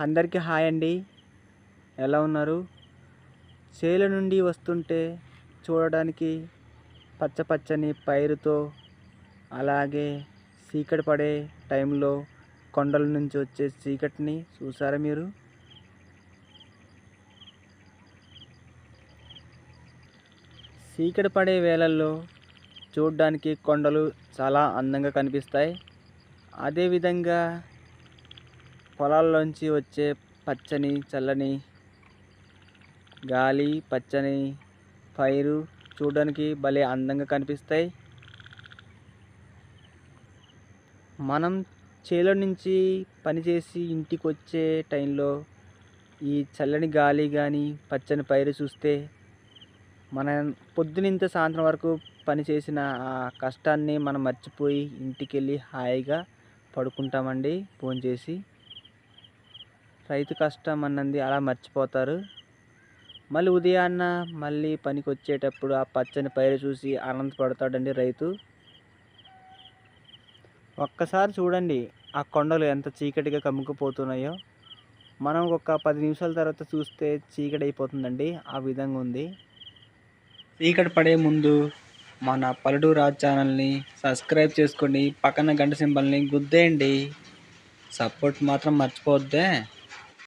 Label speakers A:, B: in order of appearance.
A: అందరికీ హాయ్ అండి. ఎలా ఉన్నారు? చేల నుండి వస్తుంటే చూడడానికి పచ్చ పచ్చని పైరుతో అలాగే చీకటి పడే టైంలో కొండల నుంచి వచ్చే చీకటిని చూసారా మీరు? చీకటి పడే వేళల్లో చూడడానికి కొండలు చాలా అందంగా కనిపిస్తాయి. అదేవిధంగా పొలాల్లోంచి వచ్చే పచ్చని చల్లని గాలి పచ్చని పైరు చూడడానికి భలే అందంగా కనిపిస్తాయి. మనం చేలో నుంచి పనిచేసి ఇంటికి వచ్చే టైంలో ఈ చల్లని గాలి కానీ పచ్చని పైరు చూస్తే మన పొద్దునింత సాయంత్రం వరకు పని చేసిన ఆ కష్టాన్ని మనం మర్చిపోయి ఇంటికి వెళ్ళి హాయిగా పడుకుంటామండి. ఫోన్ చేసి రైతు కష్టం అన్నది అలా మర్చిపోతారు. మళ్ళీ ఉదయాన్న మళ్ళీ పనికి వచ్చేటప్పుడు ఆ పచ్చని పైరు చూసి ఆనందపడతాడండి రైతు. ఒక్కసారి చూడండి ఆ కొండలు ఎంత చీకటిగా కమ్ముకుపోతున్నాయో. మనం ఒక పది నిమిషాల తర్వాత చూస్తే చీకటి అయిపోతుందండి ఆ విధంగా ఉంది. చీకటి పడే ముందు మన పల్లెటూరు రాజ్ ఛానల్ని సబ్స్క్రైబ్ చేసుకోండి పక్కన గంట సింబల్ని గుద్దేయండి. సపోర్ట్ మాత్రం మర్చిపోద్దే.